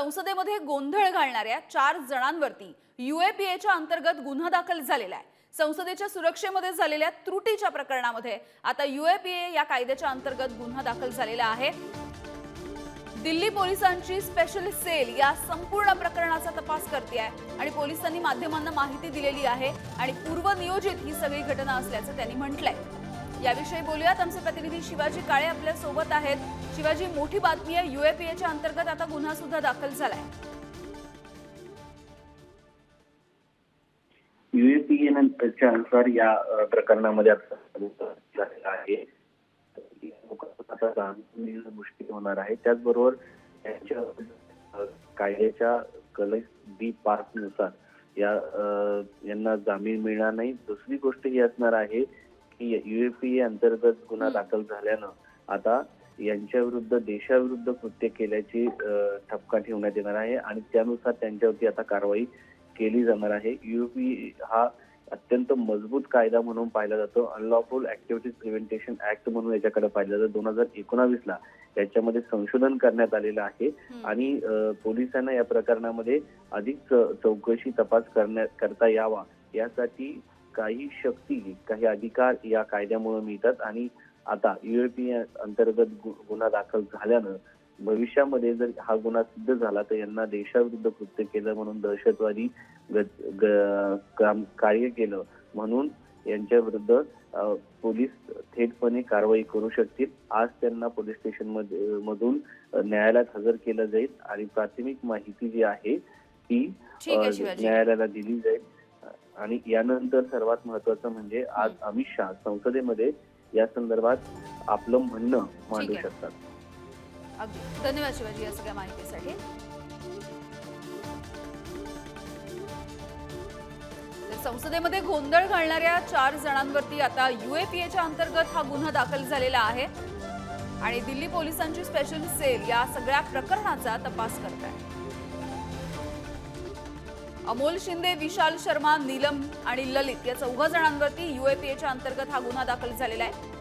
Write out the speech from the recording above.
संसदेमध्ये गोंधळ घालणाऱ्या चार जणांवरती युएपीएच्या अंतर्गत गुन्हा दाखल झालेला आहे. संसदेच्या सुरक्षेमध्ये झालेल्या त्रुटीच्या प्रकरणामध्ये आता युएपीए या कायद्याच्या अंतर्गत गुन्हा दाखल झालेला आहे. दिल्ली पोलिसांची स्पेशल सेल या संपूर्ण प्रकरणाचा तपास करते आहे आणि पोलिसांनी माध्यमांना माहिती दिलेली आहे आणि पूर्वनियोजित ही सगळी घटना असल्याचं त्यांनी म्हटलंय. याविषयी बोलूयात. आमचे प्रतिनिधी शिवाजी काळे आपल्यासोबत आहेत. शिवाजी मोठी बातमी आहे. युएपीएच्या अंतर्गत आता गुन्हा सुद्धा दाखल झालाय. युएपीएच्या अनुसार या प्रकरणामध्ये झालेला आहे. मुश्किल होणार आहे त्याचबरोबर त्यांच्या कायद्याच्या कलम बी पाच नुसार या यांना जामीन मिळणार नाही. दुसरी गोष्ट ही असणार आहे की युएपीए अंतर्गत गुन्हा. दाखल झाल्यानं आता यांच्या विरुद्ध देशाविरुद्ध कृत्य केल्याची ठपका ठेवण्यात येणार आहे आणि त्यानुसार त्यांच्यावरती आता कारवाई केली जाणार आहे युपी हा अत्यंत मजबूत कायदा म्हणून पाहिला जातो अनलॉफुल ऍक्टिव्हिटीज प्रिव्हेंटेशन ऍक्ट म्हणून याच्याकडे पाहिलं जातं दोन हजार एकोणावीस ला याच्यामध्ये संशोधन करण्यात आलेलं आहे. आणि पोलिसांना या प्रकरणामध्ये अधिक चौकशी तपास करण्यात करता यावा यासाठी काही शक्ती काही अधिकार या कायद्यामुळे मिळतात आणि आता युएपी अंतर्गत गुन्हा दाखल झाल्यानं भविष्यामध्ये जर हा गुन्हा सिद्ध झाला तर यांना देशाविरुद्ध कृत्य केलं म्हणून दहशतवादी ग- ग- काम कार्य केलं म्हणून यांच्या विरुद्ध पोलीस थेटपणे कारवाई करू शकतील. आज त्यांना पोलीस स्टेशनमध्ये मधून न्यायालयात हजर केलं जाईल आणि प्राथमिक माहिती जी आहे ती न्यायालयाला दिली जाईल. आणि यानंतर सर्वात महत्वाचं म्हणजे आज अमित शहा संसदेमध्ये या संदर्भात आपलं म्हणणं मांडू. शकतात. अगदी. धन्यवाद शिवाजी या सगळ्या माहितीसाठी. संसदेमध्ये गोंधळ घालणाऱ्या चार जणांवरती आता युएपीएच्या अंतर्गत हा गुन्हा दाखल झालेला आहे. आणि दिल्ली पोलिसांची स्पेशल सेल या सगळ्या प्रकरणाचा तपास करत आहे अमोल शिंदे विशाल शर्मा नीलम आणि ललित या चौघ जणांवरती युएपीएच्या अंतर्गत हा गुन्हा दाखल झालेला आहे.